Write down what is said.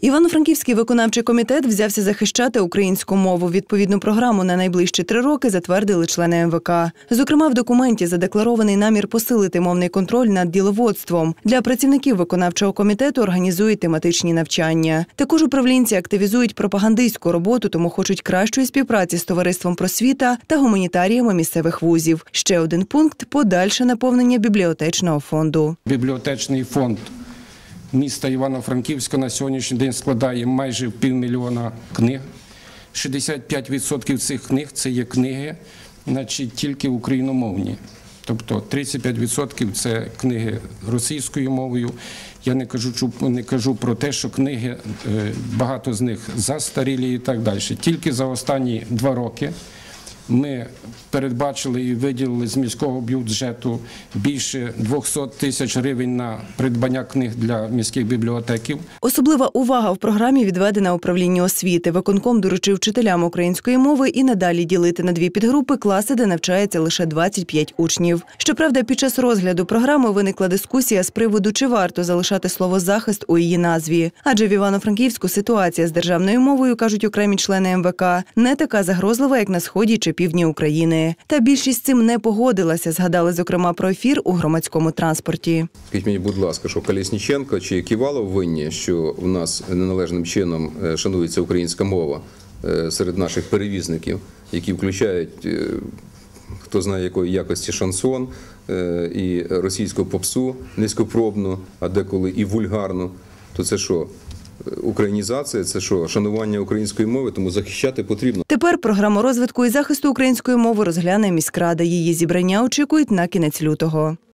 Івано-Франківський виконавчий комітет взявся захищати українську мову. Відповідну програму на найближчі три роки затвердили члени МВК. Зокрема, в документі задекларований намір посилити мовний контроль над діловодством. Для працівників виконавчого комітету організують тематичні навчання. Також управлінці активізують пропагандистську роботу, тому хочуть кращої співпраці з товариством просвіта та гуманітаріями місцевих вузів. Ще один пункт подальше наповнення бібліотечного фонду. Бібліотечний фонд міста Івано-Франківська на сьогоднішній день складає майже півмільйона книг. 65% цих книг це є книги, значить, тільки україномовні. Тобто 35% це книги російською мовою. Я не кажу, не кажу про те, що книги, е, багато з них застарілі і так далі. Тільки за останні два роки ми передбачили і виділили з міського бюджету більше 200 тисяч гривень на придбання книг для міських бібліотеків. Особлива увага в програмі відведена управлінню освіти. Виконком доручив вчителям української мови і надалі ділити на дві підгрупи класи, де навчається лише 25 учнів. Щоправда, під час розгляду програми виникла дискусія з приводу, чи варто залишати слово захист у її назві. Адже в Івано-Франківську ситуація з державною мовою, кажуть окремі члени МВК, не така загрозлива, як на сході чи півдні України. Та більшість цим не погодилася. Згадали зокрема про ефір у громадському транспорті. Скажіть мені, будь ласка, що Колєсніченко чи Ківалов винні, що в нас неналежним чином е, шанується українська мова е, серед наших перевізників, які включають е, хто знає якої якості шансон і російську попсу низькопробну, а деколи і вульгарну. То це що? Українізація, це що, шанування української мови, тому захищати потрібно. Тепер програму розвитку і захисту української мови розгляне міськрада. Її зібрання очікують на кінець лютого.